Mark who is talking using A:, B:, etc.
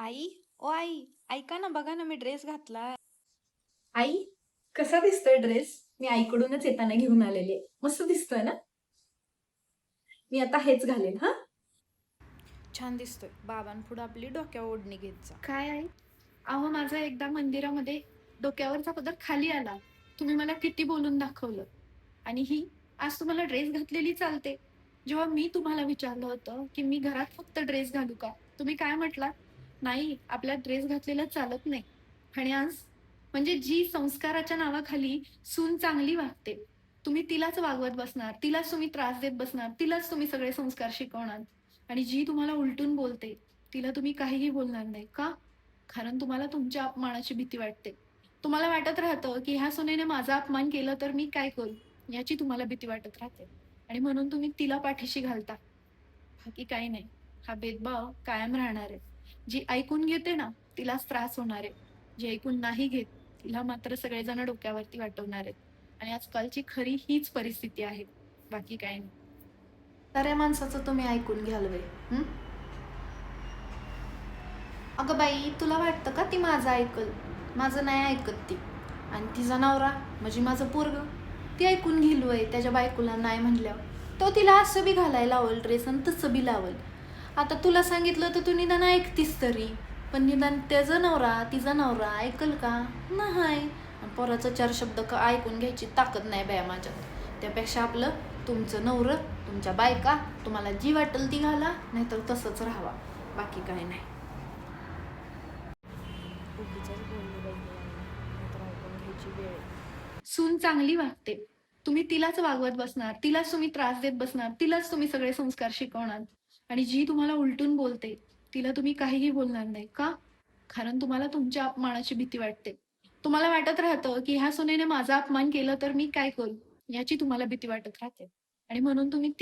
A: आई? ओ आई ऐका ना बघा ना मी ड्रेस घातला
B: आई कसा दिसतोय ड्रेस मी आईकडूनच येताना घेऊन आलेली आहे. मस्त दिसतोय ना? मी आता हेच घालेन हा?
A: छान दिसतोय. बाबांपुढे आपली डोक्यावर ओढणी घेत जा.
C: काय आहे अहो माझा एकदा मंदिरामध्ये डोक्यावरचा पदर खाली आला. तुम्ही मला किती बोलून दाखवलं? आणि ही आज तुम्हाला ड्रेस घातलेली चालते. जेव्हा मी तुम्हाला विचारलं होतं की मी घरात फक्त ड्रेस घालू का? तुम्ही काय म्हटला नाही आपला ड्रेस घातलेला चालत नाही. आणि आज म्हणजे जी संस्काराच्या नावाखाली सून चांगली वागते तुम्ही तिलाच वागवत बसणार तिलाच तुम्ही त्रास देत बसणार तिलाच तुम्ही सगळे संस्कार शिकवणार. आणि जी तुम्हाला उलटून बोलते तिला तुम्ही काहीही बोलणार नाही. का? कारण तुम्हाला तुमच्या अपमानाची भीती वाटते. तुम्हाला वाटत राहतं की ह्या सुनेने माझा अपमान केलं तर मी काय करू? याची तुम्हाला भीती वाटत राहते. आणि म्हणून तुम्ही तिला पाठीशी घालता. बाकी काही नाही. हा भेदभाव कायम राहणार आहे. जी ऐकून घेते ना तिलाच त्रास होणार आहे. जी ऐकून नाही घेत तिला मात्र सगळेजण डोक्यावरती वाटवणार आहेत. आणि आजकालची खरी हीच परिस्थिती आहे. बाकी काही नाही.
A: साऱ्या माणसाचं तुम्ही ऐकून घ्याल वे अगं बाई तुला वाटतं का ती माझं ऐकल? माझं नाही ऐकत ती. आणि तिचा नवरा म्हणजे माझं पोरग ती ऐकून घेईल वय त्याच्या बायकोला नाही म्हणल्यावर. तो तिला असं बी घालायला लावल ड्रेस आणि तसं बी लावल. आता तुला सांगितलं तर तू निदान ऐकतीस तरी. पण निदान त्याचं नवरा तिचा नवरा ऐकल का? नाही. पोराचं चार शब्द का ऐकून घ्यायची ताकद नाही बाया माझ्यात. त्यापेक्षा आपलं तुमचं नवरं तुमच्या बायका तुम्हाला जी वाटेल ती घाला नाहीतर तसंच राहावा. बाकी काही नाही.
C: सून चांगली वागते. तुम्ही तिलाच वागवत बसणार तिलाच तुम्ही त्रास देत बसणार तिलाच तुम्ही सगळे संस्कार शिकवणार. आणि जी तुम्हाला उलटून बोलते तिला तुम्ही काहीही बोलणार नाही. का? कारण तुम्हाला तुमच्या अपमानाची भीती वाटते. तुम्हाला वाटत राहतं की ह्या सुनेने माझा अपमान केलं तर मी काय करू? याची तुम्हाला भीती वाटत राहते. आणि म्हणून तुम्ही ती